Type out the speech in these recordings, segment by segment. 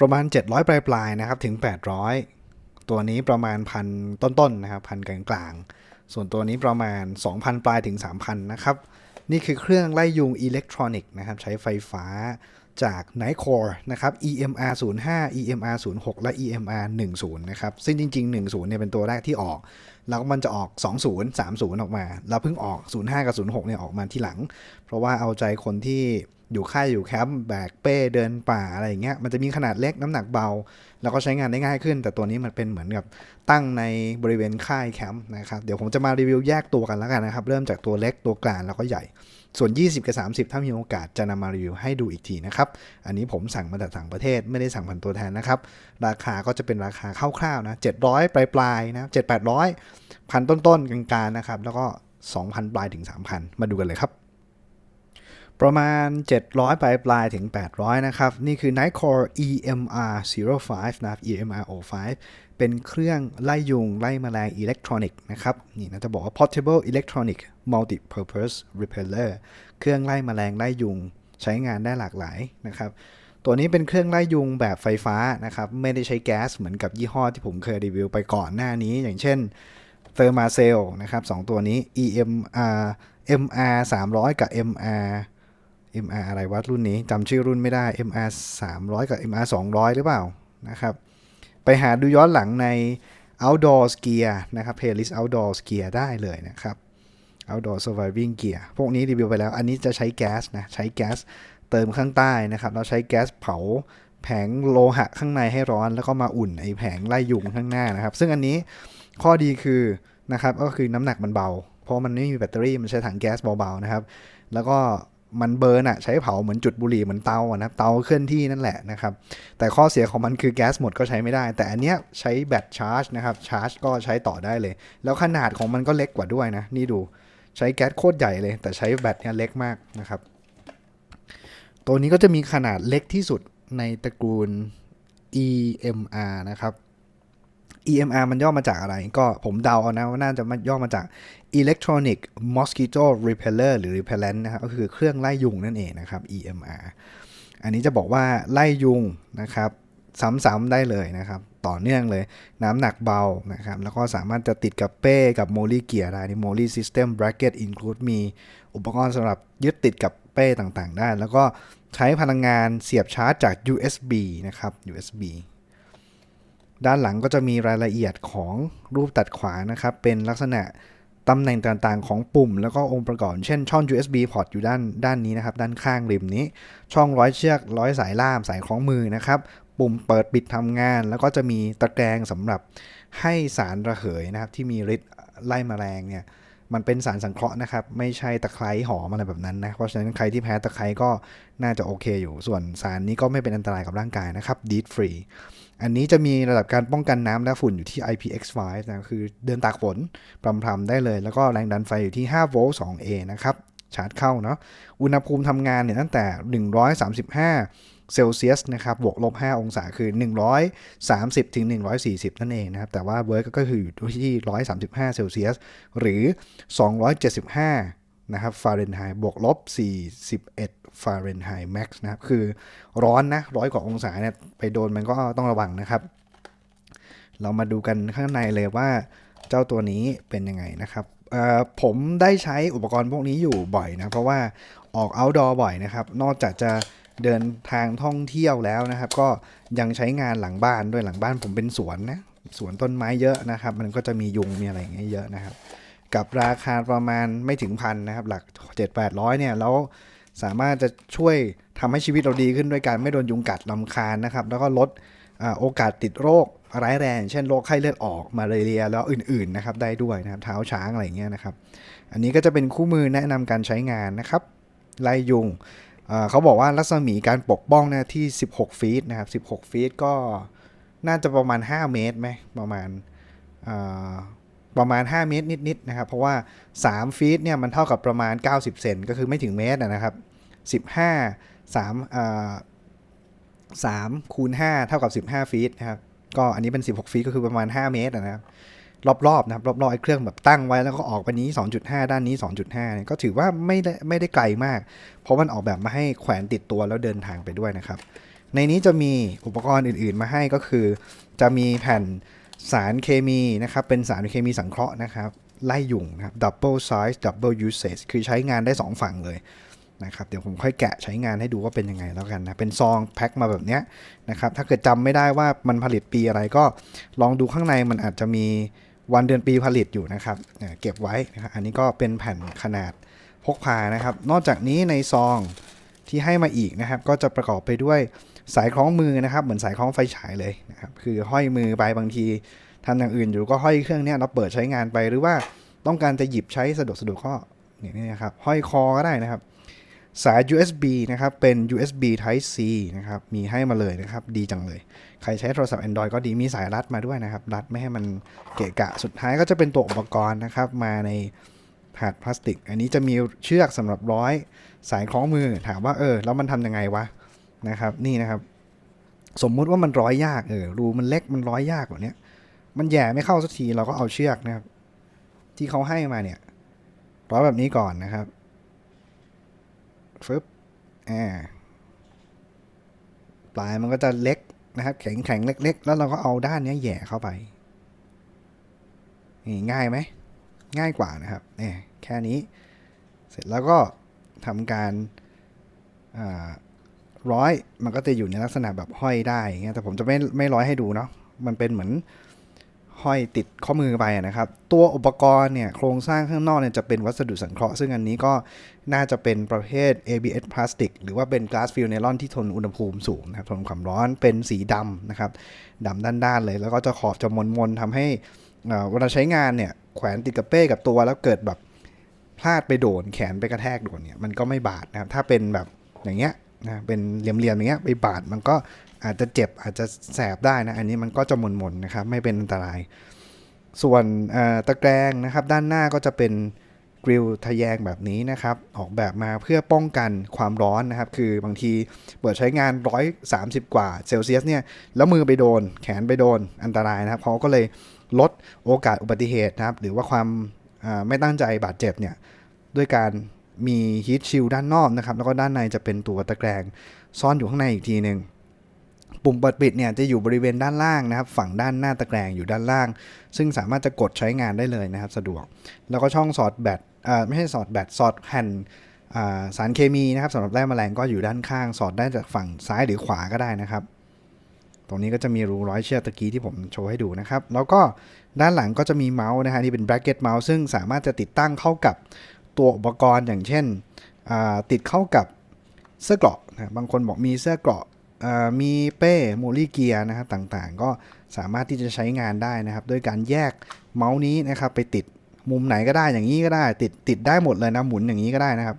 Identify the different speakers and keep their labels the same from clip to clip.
Speaker 1: ประมาณ 700ปลายปลายๆนะครับถึง 800 ตัวนี้ประมาณพันต้นๆนะครับพันกลางๆ ส่วนตัวนี้ประมาณ 2,000 ปลายถึง 3,000 นะครับ นี่คือเครื่องไล่ยุงอิเล็กทรอนิกส์นะครับ ใช้ไฟฟ้า จาก Nightcore นะครับ EMR 05 EMR 06และ EMR 10นะครับ ซึ่งจริง ๆ 10เนี่ยเป็นตัวแรกที่ออก แล้วมันจะออก 20 30 ออกมา แล้วเพิ่งออก 05 กับ 06เนี่ยออกมาที่หลัง เพราะว่าเอาใจคนที่อยู่ค่ายอยู่แคมป์แบกเป้เดินป่าอะไรอย่างเงี้ยมันจะมีขนาดเล็กน้ำหนักเบา แล้วก็ใช้งานได้ง่ายขึ้น แต่ตัวนี้มันเป็นเหมือนกับตั้งในบริเวณค่ายแคมป์นะครับเดี๋ยวผมจะมารีวิวแยกตัวกันแล้วกันนะครับ เริ่มจากตัวเล็กตัวกลางแล้วก็ใหญ่ ส่วน 20 กับ 30 ถ้ามีโอกาสจะนำมารีวิวให้ดูอีกทีนะครับ อันนี้ผมสั่งมาจากต่างประเทศไม่ได้สั่งผ่านตัวแทนนะครับ ราคาก็จะเป็นราคาคร่าวๆนะ 700 ปลายๆนะ 7 800 พันต้นๆ กลางๆนะครับ แล้วก็ 2,000 ปลายถึง 3,000 มาดูกันเลยครับประมาณ 700 ปลายปลายถึง 800 นะครับ นี่คือ Nightcore EMR 05 นะ EMR 05 เป็นเครื่องไล่ยุง ไล่แมลงอิเล็กทรอนิกส์นะครับนี่นะจะบอกว่า Portable Electronic Multi-Purpose Repeller เครื่องไล่แมลงไล่ยุงใช้งานได้หลากหลายนะครับตัวนี้เป็นเครื่องไล่ยุงแบบไฟฟ้านะครับ ไม่ได้ใช้แก๊สเหมือนกับยี่ห้อที่ผมเคยรีวิวไปก่อนหน้านี้ อย่างเช่น t h e r m a c e l นะครับสองตัวนี้ EMR MR 300 กับ MR MR อะไรวะรุ่นนี้จำชื่อรุ่นไม่ได้ MR 300 กับ MR 200 หรือเปล่านะครับ ไปหาดูย้อนหลังใน Outdoor Gear นะครับ Playlist Outdoor Gear ได้เลยนะครับ Outdoor Surviving Gear พวกนี้รีวิวไปแล้ว อันนี้จะใช้แก๊สนะ ใช้แก๊สเติมข้างใต้นะครับ เราใช้แก๊สเผาแผงโลหะข้างในให้ร้อน แล้วก็มาอุ่นไอแผงไล่ยุงข้างหน้านะครับ ซึ่งอันนี้ข้อดีคือนะครับ ก็คือน้ำหนักมันเบา เพราะมันไม่มีแบตเตอรี่ มันใช้ถังแก๊สเบาๆนะครับ แล้วก็ มันเบิร์นอะใช้เผาเหมือนจุดบุหรี่เหมือนเตาอะนะเตาเคลื่อนที่นั่นแหละนะครับ แต่ข้อเสียของมันคือแก๊สหมดก็ใช้ไม่ได้ แต่อันเนี้ยใช้แบตชาร์จนะครับชาร์จก็ใช้ต่อได้เลย แล้วขนาดของมันก็เล็กกว่าด้วยนะนี่ดูใช้แก๊สโคตรใหญ่เลย แต่ใช้แบตเนี่ยเล็กมากนะครับ ตัวนี้ก็จะมีขนาดเล็กที่สุดในตระกูล EMR นะครับ EMR มันย่อมาจากอะไร ก็ผมเดาเอานะว่าน่าจะย่อมาจาก Electronic Mosquito Repeller หรือ Repellent นะครับก็คือเครื่องไล่ยุงนั่นเองนะครับ EMR อันนี้จะบอกว่าไล่ยุงนะครับซ้ำๆได้เลยนะครับ ต่อเนื่องเลย น้ำหนักเบานะครับ แล้วก็สามารถจะติดกับเป้กับโมลี่เกียร์ได้ในโมลี่ System Bracket Include มีอุปกรณ์สำหรับยึดติดกับเป้ต่างๆ ได้ แล้วก็ใช้พลังงานเสียบชาร์จจาก USB นะครับ USB ด้านหลังก็จะมีรายละเอียดของรูปตัดขวานะครับ เป็นลักษณะตำแหน่งต่างๆ ของปุ่ม แล้วก็องค์ประกอบ เช่นช่อง USB port อยู่ด้านด้านนี้นะครับ ด้านข้างริมนี้ ช่องร้อยเชือก ร้อยสายล่าม สายคล้องมือนะครับ ปุ่มเปิดปิดทำงาน แล้วก็จะมีตะแกรงสำหรับให้สารระเหยนะครับ ที่มีฤทธิ์ไล่แมลงเนี่ย มันเป็นสารสังเคราะห์นะครับ ไม่ใช่ตะไคร้หอมอะไรแบบนั้นนะ เพราะฉะนั้นใครที่แพ้ตะไคร้ก็น่าจะโอเคอยู่ ส่วนสารนี้ก็ไม่เป็นอันตรายกับร่างกายนะครับ deed free อันนี้จะมีระดับการป้องกันน้ำและฝุ่นอยู่ที่ IPX5 นะคือเดินตากฝนพรำๆได้เลย แล้วก็แรงดันไฟอยู่ที่5โวลต์ 2A นะครับชาร์จเข้าเนาะอุณหภูมิทำงานเนี่ยตั้งแต่ 135 เซลเซียสนะครับบวกลบ 5 องศาคือ 130ถึง140 นั่นเองนะครับ แต่ว่าเวิร์กก็คืออยู่ที่ 135 เซลเซียส หรือ 275 นะครับฟาเรนไฮต์บวกลบ 41 ฟาเรนไฮต์แม็กซ์นะครับ คือร้อนนะร้อยกว่าองศาเนี่ยไปโดนมันก็ต้องระวังนะครับ เรามาดูกันข้างในเลยว่าเจ้าตัวนี้เป็นยังไงนะครับผมได้ใช้อุปกรณ์พวกนี้อยู่บ่อยนะ เพราะว่าออก outdoor บ่อยนะครับ นอกจากจะ เดินทางท่องเที่ยวแล้วนะครับ ก็ยังใช้งานหลังบ้านด้วยหลังบ้านผมเป็นสวนนะสวนต้นไม้เยอะนะครับ มันก็จะมียุงมีอะไรอย่างเงี้ยเยอะนะครับ กับราคาประมาณไม่ถึงพันนะครับ หลัก 7-800เนี่ยแล้วสามารถจะช่วยทำให้ชีวิตเราดีขึ้นด้วยการไม่โดนยุงกัดลำคาญนะครับ แล้วก็ลดอโอกาสติดโรคร้ายแรง เช่นโรคไข้เลือดออกมาเรียแล้วอื่นๆนะครับได้ด้วยนะครับเท้าช้างอะไรเงี้ยนะครับ อันนี้ก็จะเป็นคู่มือแนะนำการใช้งานนะครับไล่ยุง เขาบอกว่ารัศมีการปกป้องนะที่ 16 ฟีตนะครับ 16 ฟีตก็น่าจะประมาณ 5 เมตรไหมประมาณประมาณ 5 เมตรนิดๆนะครับ เพราะว่า 3 ฟีตเนี่ยมันเท่ากับประมาณ 90 เซนก็คือไม่ถึงเมตรนะครับ 15 3อ่อ3คูณ5เท่ากับ 15 ฟีตนะครับ ก็อันนี้เป็น 16 ฟีตก็คือประมาณ 5 เมตรนะครับ รอบๆนะครับรอบๆไอ้เครื่องแบบตั้งไว้แล้วก็ออกไปนี้ 2.5 ด้านนี้ 2.5เนี่ยก็ถือว่าไม่ได้ไม่ได้ไกลมาก เพราะมันออกแบบมาให้แขวนติดตัวแล้วเดินทางไปด้วยนะครับ ในนี้จะมีอุปกรณ์อื่นๆมาให้ก็คือ จะมีแผ่นสารเคมีนะครับ เป็นสารเคมีสังเคราะห์นะครับ ไล่ยุงนะครับ double size double usage คือใช้งานได้ 2 ฝั่งเลยนะครับเดี๋ยวผมค่อยแกะใช้งานให้ดูว่าเป็นยังไงแล้วกันนะ เป็นซองแพ็คมาแบบเนี้ยนะครับถ้าเกิดจำไม่ได้ว่ามันผลิตปีอะไรก็ลองดูข้างในมันอาจจะมี วันเดือนปีผลิตอยู่นะครับเก็บไว้นะครับอันนี้ก็เป็นแผ่นขนาดพกพานะครับ นอกจากนี้ในซองที่ให้มาอีกนะครับ ก็จะประกอบไปด้วยสายคล้องมือนะครับ เหมือนสายคล้องไฟฉายเลยนะครับคือห้อยมือไปบางทีทำอย่างอื่นอยู่ก็ห้อยเครื่องเนี้ยเราเปิดใช้งานไปหรือว่าต้องการจะหยิบใช้สะดวกสะดวกก็เนี่ยนี่นะครับห้อยคอก็ได้นะครับ สาย USB นะครับ เป็น USB Type C นะครับ มีให้มาเลยนะครับ ดีจังเลย ใครใช้โทรศัพท์ Android ก็ดี มีสายรัดมาด้วยนะครับ รัดไม่ให้มันเกะกะ สุดท้ายก็จะเป็นตัวอุปกรณ์นะครับ มาในถาดพลาสติก อันนี้จะมีเชือกสำหรับร้อยสายคล้องมือ ถามว่าเออ แล้วมันทำยังไงวะ นะครับ นี่นะครับ สมมุติว่ามันร้อยยาก เออ รูมันเล็ก มันร้อยยากกว่าเนี้ยมันแย่ไม่เข้าสักที เราก็เอาเชือกนะครับ ที่เขาให้มาเนี่ย ร้อยแบบนี้ก่อนนะครับ ฟึบอ่าปลายมันก็จะเล็กนะครับ แข็งแข็งเล็ก ๆ แล้วเราก็เอาด้านนี้แย่เข้าไปนี่ง่ายไหมง่ายกว่านะครับเนี่ยแค่นี้ เสร็จแล้วก็ทำการร้อยมันก็จะอยู่ในลักษณะแบบห้อยได้เงี้ยแต่ผมจะไม่ไม่ร้อยให้ดูเนาะมันเป็นเหมือน ห้อยติดข้อมือไปนะครับ ตัวอุปกรณ์เนี่ยโครงสร้างข้างนอกเนี่ยจะเป็นวัสดุสังเคราะห์ซึ่งอันนี้ก็น่าจะเป็นประเภท ABS พลาสติกหรือว่าเป็นก๊าซฟิลไนลอนที่ทนอุณหภูมิสูงนะครับทนความร้อนเป็นสีดำนะครับดำด้านๆเลย แล้วก็จะขอบจะมนๆทำให้เวลาใช้งานเนี่ยแขวนติดกับเป้กับตัวแล้วเกิดแบบพลาดไปโดนแขนไปกระแทกโดนเนี่ยมันก็ไม่บาดนะครับถ้าเป็นแบบอย่างเงี้ยนะเป็นเหลี่ยมๆอย่างเงี้ยไปบาดมันก็ อาจจะเจ็บอาจจะแสบได้นะ อันนี้มันก็จะหมนๆนะครับ ไม่เป็นอันตราย ส่วนตะแกรงนะครับ ด้านหน้าก็จะเป็นกริลทะแยงแบบนี้นะครับ ออกแบบมาเพื่อป้องกันความร้อนนะครับ คือบางทีเปิดใช้งาน 130 กว่าเซลเซียสเนี่ย แล้วมือไปโดน แขนไปโดน อันตรายนะครับเขาก็เลยลดโอกาสอุบัติเหตุนะครับ หรือว่าความไม่ตั้งใจบาดเจ็บเนี่ย ด้วยการมีฮีทชิลด้านนอกนะครับ แล้วก็ด้านในจะเป็นตัวตะแกรงซ่อนอยู่ข้างในอีกทีหนึ่ง ปุ่มเปิดปิดเนี่ยจะอยู่บริเวณด้านล่างนะครับ ฝั่งด้านหน้าตะแกรงอยู่ด้านล่าง ซึ่งสามารถจะกดใช้งานได้เลยนะครับสะดวก แล้วก็ช่องสอดแบตอ่าไม่ใช่สอดแบตสอดแผ่นสารเคมีนะครับสำหรับแร่แมลงก็อยู่ด้านข้าง สอดได้จากฝั่งซ้ายหรือขวาก็ได้นะครับ ตรงนี้ก็จะมีรูร้อยเชือกตะกี้ที่ผมโชว์ให้ดูนะครับ แล้วก็ด้านหลังก็จะมีเมาส์นะฮะนี่เป็น bracket mouse ซึ่งสามารถจะติดตั้งเข้ากับตัวอุปกรณ์อย่างเช่นติดเข้ากับเสื้อเกราะนะบางคนบอกมีเสื้อเกราะอ่า มีเป้โมลี่เกียร์นะครับต่างๆ ก็สามารถที่จะใช้งานได้นะครับด้วยการแยกเมาส์นี้นะครับไปติดมุมไหนก็ได้อย่างนี้ก็ได้ ติดติดได้หมดเลยนะหมุนอย่างนี้ก็ได้นะครับ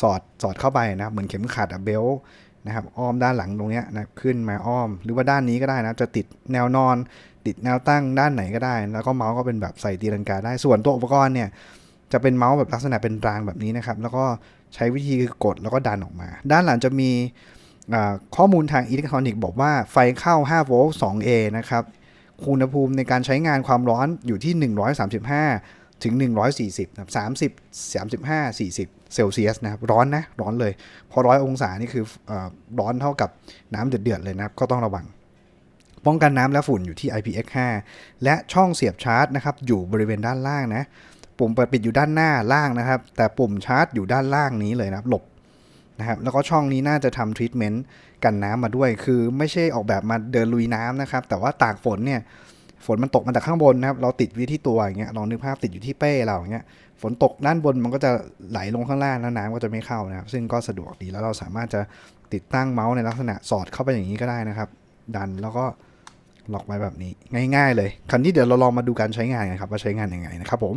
Speaker 1: สอดสอดเข้าไปนะเหมือนเข็มขัดอะเบลต์นะครับอ้อมด้านหลังตรงนี้นะขึ้นมาอ้อม หรือว่าด้านนี้ก็ได้นะจะติดแนวนอน ติดแนวตั้งด้านไหนก็ได้ แล้วก็เมาส์ก็เป็นแบบใส่ตีลังกาได้ส่วนตัวอุปกรณ์เนี่ยจะเป็นเมาส์แบบลักษณะเป็นรางแบบนี้นะครับ แล้วก็ใช้วิธีคือกดแล้วก็ดันออกมา ด้านหลังจะมี ข้อมูลทางอิเล็กทรอนิกส์บอกว่าไฟเข้า 5 โวลต์ 2A นะครับ อุณหภูมิในการใช้งานความร้อนอยู่ที่ 135 ถึง 140นะ30 35 40 เซลเซียสนะครับ ร้อนนะ ร้อนเลย พอร้อยองศานี่คือเออร้อนเท่ากับน้ำเดือดๆเลยนะครับ ก็ต้องระวัง ป้องกันน้ำและฝุ่นอยู่ที่ IPX5 และช่องเสียบชาร์จนะครับ อยู่บริเวณด้านล่างนะ ปุ่มเปิดปิดอยู่ด้านหน้าล่างนะครับ แต่ปุ่มชาร์จอยู่ด้านล่างนี้เลยนะครับ หลบ นะครับแล้วก็ช่องนี้น่าจะทำทรีทเมนต์กันน้ำมาด้วย คือไม่ใช่ออกแบบมาเดินลุยน้ำนะครับ แต่ว่าตากฝนเนี่ยฝนมันตกมาจากข้างบนนะครับ เราติดไว้ที่ตัวอย่างเงี้ยลองนึกภาพติดอยู่ที่เป้เราอย่างเงี้ยฝนตกด้านบนมันก็จะไหลลงข้างล่างแล้วน้ำก็จะไม่เข้านะครับ ซึ่งก็สะดวกดีแล้วเราสามารถจะติดตั้งเมาส์ในลักษณะสอดเข้าไปอย่างนี้ก็ได้นะครับ ดันแล้วก็ล็อกไว้แบบนี้ง่าย ๆ เลย คราวนี้เดี๋ยวเราลองมาดูการใช้งานกันครับว่าใช้งานยังไงนะครับผม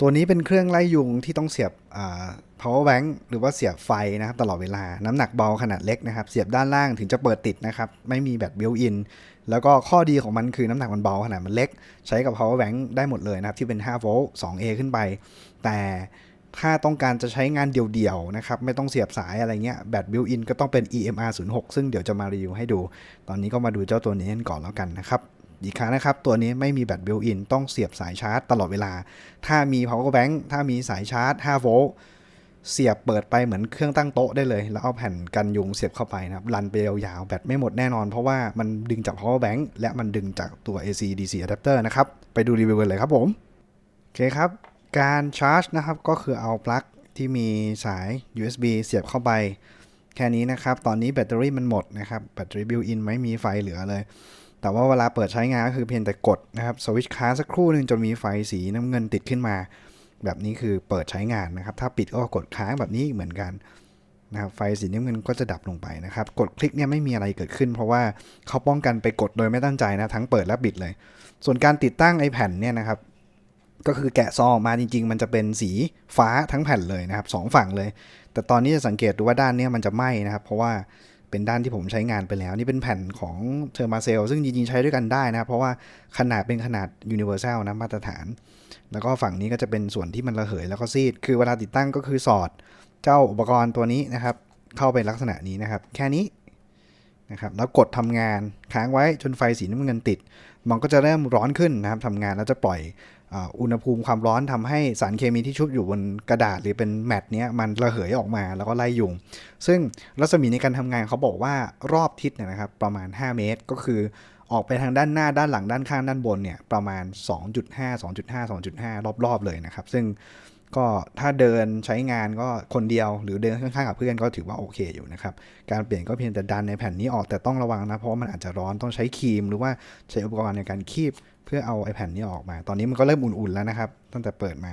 Speaker 1: ตัวนี้เป็นเครื่องไล่ยุงที่ต้องเสียบ power bank หรือว่าเสียบไฟนะครับตลอดเวลา น้ำหนักเบาขนาดเล็กนะครับ เสียบด้านล่างถึงจะเปิดติดนะครับ ไม่มีแบต built in แล้วก็ข้อดีของมันคือน้ำหนักมันเบาขนาดมันเล็ก ใช้กับ power bank ได้หมดเลยนะครับ ที่เป็น5โวลต์ 2A ขึ้นไป แต่ถ้าต้องการจะใช้งานเดี่ยวๆนะครับ ไม่ต้องเสียบสายอะไรเงี้ย แบต built in ก็ต้องเป็น EMR 06ซึ่งเดี๋ยวจะมารีวิวให้ดู ตอนนี้ก็มาดูเจ้าตัวนี้กันก่อนแล้วกันนะครับ อีกครั้งนะครับ ตัวนี้ไม่มีแบต built in ต้องเสียบสายชาร์จตลอดเวลา ถ้ามี power bank ถ้ามีสายชาร์จ 5 โวลต์เสียบเปิดไปเหมือนเครื่องตั้งโต๊ะได้เลย แล้วเอาแผ่นกันยุงเสียบเข้าไปนะครับ รันไปยาวๆ แบตไม่หมดแน่นอน เพราะว่ามันดึงจาก power bank และมันดึงจากตัว AC DC adapter นะครับ ไปดูรีวิวเลยครับผม โอเคครับ การชาร์จนะครับก็คือเอาปลั๊กที่มีสาย USB เสียบเข้าไปแค่นี้นะครับ ตอนนี้แบตเตอรี่มันหมดนะครับ แบตเตอรี่บิวอินไม่มีไฟเหลือเลย แต่ว่าเวลาเปิดใช้งานก็คือเพียงแต่กดนะครับสวิตช์ค้างสักครู่หนึ่งจนมีไฟสีน้ำเงินติดขึ้นมา แบบนี้คือเปิดใช้งานนะครับ ถ้าปิดก็กดค้างแบบนี้เหมือนกันนะครับไฟสีน้ำเงินก็จะดับลงไปนะครับ กดคลิกเนี่ยไม่มีอะไรเกิดขึ้น เพราะว่าเขาป้องกันไปกดโดยไม่ตั้งใจนะทั้งเปิดและปิดเลย ส่วนการติดตั้งไอแผ่นเนี่ยนะครับก็คือแกะซองออกมาจริง ๆ มันจะเป็นสีฟ้าทั้งแผ่นเลยนะครับสองฝั่งเลย แต่ตอนนี้จะสังเกตดูว่าด้านเนี้ยมันจะไหม้นะครับ เพราะว่า เป็นด้านที่ผมใช้งานไปแล้ว นี่เป็นแผ่นของเทอร์มาเซลซึ่งจริงๆใช้ด้วยกันได้นะครับเพราะว่าขนาดเป็นขนาด universal นะมาตรฐาน แล้วก็ฝั่งนี้ก็จะเป็นส่วนที่มันระเหยแล้วก็ซีด คือเวลาติดตั้งก็คือสอดเจ้าอุปกรณ์ตัวนี้นะครับ เข้าไปลักษณะนี้นะครับ แค่นี้นะครับแล้วกดทำงานค้างไว้จนไฟสีน้ำเงินติด มันก็จะเริ่มร้อนขึ้นนะครับทำงานแล้วจะปล่อย อุณหภูมิความร้อนทำให้สารเคมีที่ชุบอยู่บนกระดาษหรือเป็นแมตต์เนี้ยมันระเหยออกมาแล้วก็ไล่ยุง ซึ่งรัศมีในการทำงานเขาบอกว่ารอบทิศเนี่ยนะครับประมาณ 5 เมตรก็คือออกไปทางด้านหน้าด้านหลังด้านข้างด้านบนเนี่ยประมาณ 2.5 2.5 2.5 รอบๆเลยนะครับ ซึ่ง ก็ถ้าเดินใช้งานก็คนเดียวหรือเดินข้างๆกับเพื่อนก็ถือว่าโอเคอยู่นะครับ การเปลี่ยนก็เพียงแต่ดันในแผ่นนี้ออกแต่ต้องระวังนะ เพราะว่ามันอาจจะร้อนต้องใช้ครีม หรือว่าใช้อุปกรณ์ในการคีบ เพื่อเอาไอ้แผ่นนี้ออกมา ตอนนี้มันก็เริ่มอุ่นๆแล้วนะครับ ตั้งแต่เปิดมา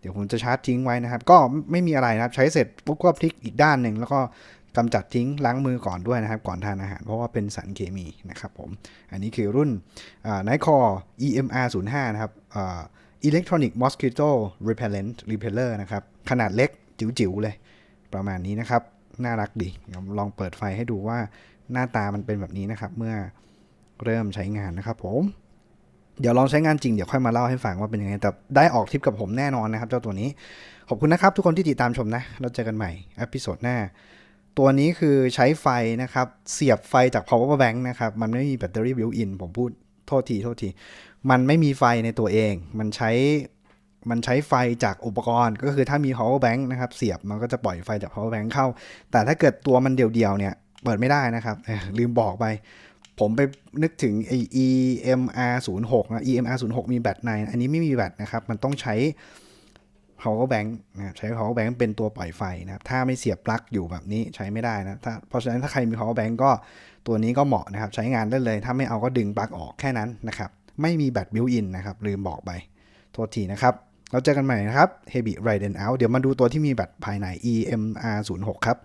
Speaker 1: เดี๋ยวผมจะชาร์จทิ้งไว้นะครับ ก็ไม่มีอะไรนะครับ ใช้เสร็จปุ๊บก็พลิกอีกด้านหนึ่งแล้วก็กำจัดทิ้งล้างมือก่อนด้วยนะครับ ก่อนทานอาหาร เพราะว่าเป็นสารเคมีนะครับผม อันนี้คือรุ่นไนคอ EMR 0 5นะครับอ่า Electronic Mosquito Repellent Repeller นะครับ ขนาดเล็กจิ๋วๆ เลย ประมาณนี้นะครับ น่ารักดี ลองเปิดไฟให้ดูว่าหน้าตามันเป็นแบบนี้นะครับ เมื่อเริ่มใช้งานนะครับผม เดี๋ยวลองใช้งานจริง เดี๋ยวค่อยมาเล่าให้ฟังว่าเป็นยังไง แต่ได้ออกทริปกับผมแน่นอนนะครับ เจ้าตัวนี้ ขอบคุณนะครับ ทุกคนที่ติดตามชมนะ เราเจอกันใหม่อพิโซดหน้า ตัวนี้คือใช้ไฟนะครับ เสียบไฟจาก power bank นะครับ มันไม่มีแบตเตอรี่ built in ผมพูด โทษทีโทษที มันไม่มีไฟในตัวเอง มันใช้มันใช้ไฟจากอุปกรณ์ ก็คือถ้ามี power bank นะครับ เสียบมันก็จะปล่อยไฟจาก power bank เข้า แต่ถ้าเกิดตัวมันเดี่ยวๆเนี่ยเปิดไม่ได้นะครับลืมบอกไป ผมไปนึกถึงไอ้ EMR 0 6นะ EMR 0 6มีแบตใน อันนี้ไม่มีแบตนะครับ มันต้องใช้ power bank นะครับใช้ power bank เป็นตัวปล่อยไฟนะครับถ้าไม่เสียบปลั๊กอยู่แบบนี้ใช้ไม่ได้นะถ้าเพราะฉะนั้นถ้าใครมี power bank ก็ตัวนี้ก็เหมาะนะครับ ใช้งานได้เลย ถ้าไม่เอาก็ดึงปลั๊กออกแค่นั้นนะครับ ไม่มีแบตบิลอินนะครับลืมบอกไป โทษทีนะครับเราเจอกันใหม่นะครับ Heavy Ride and Out เดี๋ยวมาดูตัวที่มีแบตภายใน EMR 0 6ครับ